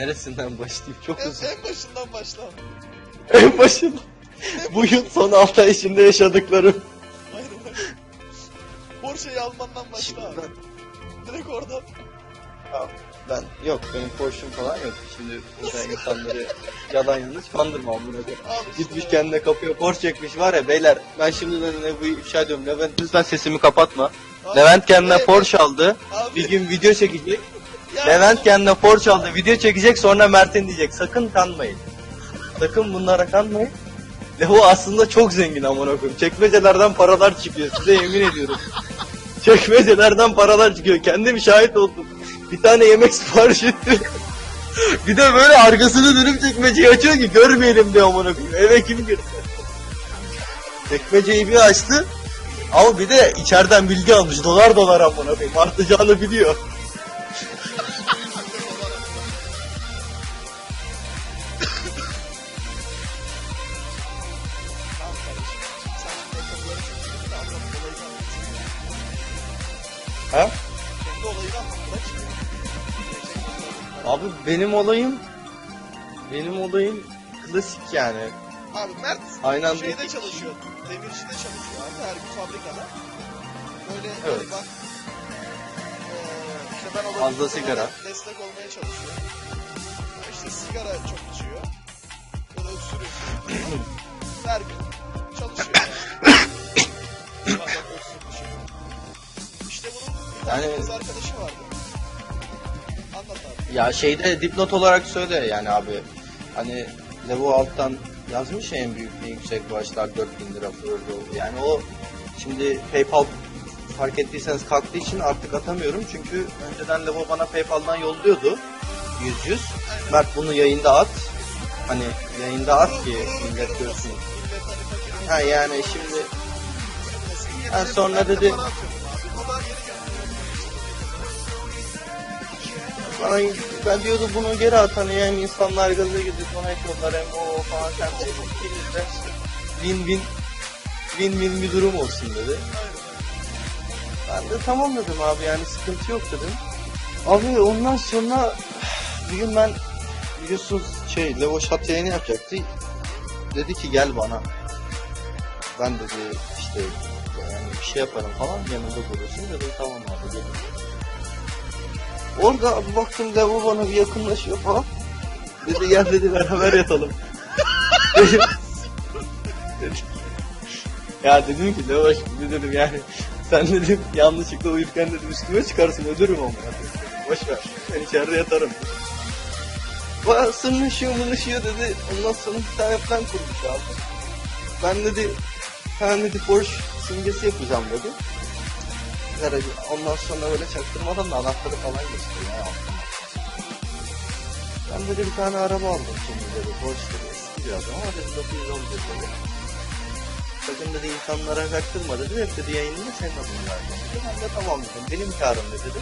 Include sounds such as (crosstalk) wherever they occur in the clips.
neresinden başlayayım? Çok En, uzun. en başından başla. En başında. Bu yıl son 6 ay içinde yaşadıklarım. Aynen öyle. Porsche'yi almandan başla abi. Direkt oradan. Ben yok benim Porsche'um falan yok. Şimdi burada insanları yalan yanlış kandırma amına koyayım. Abi Gitmiş işte- kendine kapıya Porsche çekmiş var ya beyler ben şimdi ne bu ifşa ediyorum Levent lütfen sesimi kapatma. Abi, Levent kendine evet, Porsche aldı. Abi, Bir gün video çekecek. Levent kendine Porsche aldı. Video çekecek sonra Mert'in diyecek. Sakın kanmayın. Sakın bunlara kanmayın. Levo aslında çok zengin amına koyayım. Çekmecelerden paralar çıkıyor size yemin ediyorum. (laughs) Çekmecelerden paralar çıkıyor. Kendim şahit oldum. Bir tane yemek sipariş etti. bir de böyle arkasını dönüp çekmeceyi açıyor ki görmeyelim diyor amına koyayım. Eve kim girdi? Çekmeceyi bir açtı. Ama bir de içeriden bilgi almış. Dolar dolar amına koyayım. Artacağını biliyor. Ha? Kendi olayını. Abi benim olayım benim olayım klasik yani. Abi Mert Aynı anda şeyde iki- çalışıyor. Demircide çalışıyor abi her gün fabrikada. Böyle Evet. bak. Eee işte ben Fazla olabildiğince sigara. Destek olmaya çalışıyor. İşte sigara çok içiyor. Böyle öksürüyor. her gün tane Yani- kız arkadaşı vardı. Anlat abi. Ya şeyde dipnot olarak söyle yani abi. Hani Levo alttan yazmış ya en büyük en yüksek bağışlar 4000 lira Florida Yani o şimdi PayPal fark ettiyseniz kalktığı için artık atamıyorum. Çünkü önceden Levo bana PayPal'dan yolluyordu. 100 100. Mert bunu yayında at. Hani yayında at ki millet görsün. Ha yani şimdi Ha, sonra dedi- bana ben diyordum bunu geri at hani hem insanlar gaza gidiyor sonra yapıyorlar hem o falan sen de de win win win win bir durum olsun dedi. Ben de tamam dedim abi yani sıkıntı yok dedim. Abi ondan sonra bir gün ben biliyorsunuz şey Levo Shot yayını yapacaktı. Dedi ki gel bana. Ben dedi işte yani bir şey yaparım falan yanında durursun dedim tamam abi gelin. Orada baktım Levo bana bir yakınlaşıyor falan. Dedi gel dedi beraber yatalım. Dedim- dedim- ya dedim ki Levo şimdi dedim yani sen dedim yanlışlıkla uyurken dedim üstüme çıkarsın ölürüm ama. Boş ver ben içeride yatarım. Bana sırnaşıyor mırnaşıyor dedi. Ondan sonra bir tane plan kurmuş abi. Ben dedi ben dedi Porsche simgesi yapacağım dedi. Garajı. Ondan sonra böyle çaktırmadan da anahtarı falan gösteriyor. Ya. Ben dedi bir tane araba aldım şimdi dedi. Dedi. Eski bir adam ama dedi 911 dedi. Sakın dedi insanlara çaktırma dedi. Hep dedi yayınında senin adını dedi. Ben de tamam dedim. Benim karım ne dedi.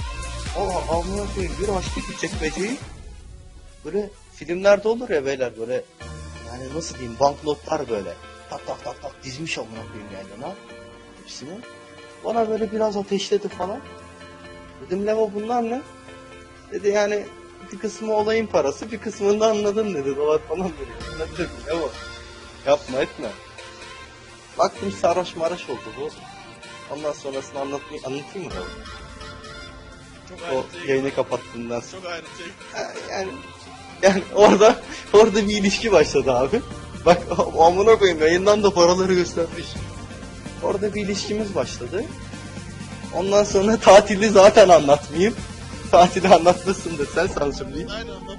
Aa amına koyayım bir açtı ki çekmeceyi. Böyle filmlerde olur ya beyler böyle yani nasıl diyeyim banknotlar böyle tak tak tak tak dizmiş amına koyayım yani lan hepsini. Bana böyle biraz ateşledi falan. Dedim Levo bunlar ne? Dedi yani bir kısmı olayın parası bir kısmını da anladın dedi dolar falan dedi. Ne dedim Levo? Yapma etme. Baktım sarhoş maraş oldu bu. Ondan sonrasını anlatmayı anlatayım mı? Çok O yayını kapattığından sonra. Çok. Ha, yani yani orada orada bir ilişki başladı abi. Bak amına koyayım yayından da paraları göstermiş. Orada bir ilişkimiz başladı. Ondan sonra tatili zaten anlatmayayım. (laughs) Tatili anlatmasın da sen sansürleyin. Aynen anlat.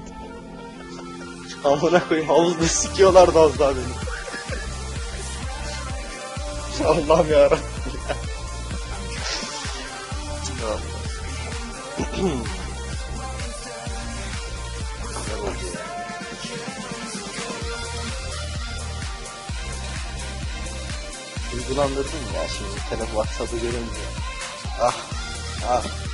(laughs) Amına koyayım havuzda sikiyorlardı az daha beni. Allah'ım yarabbim. Ya. (laughs) (clears throat) Duygulandırdın ya şimdi telefon WhatsApp'ı görünce. Ah, ah.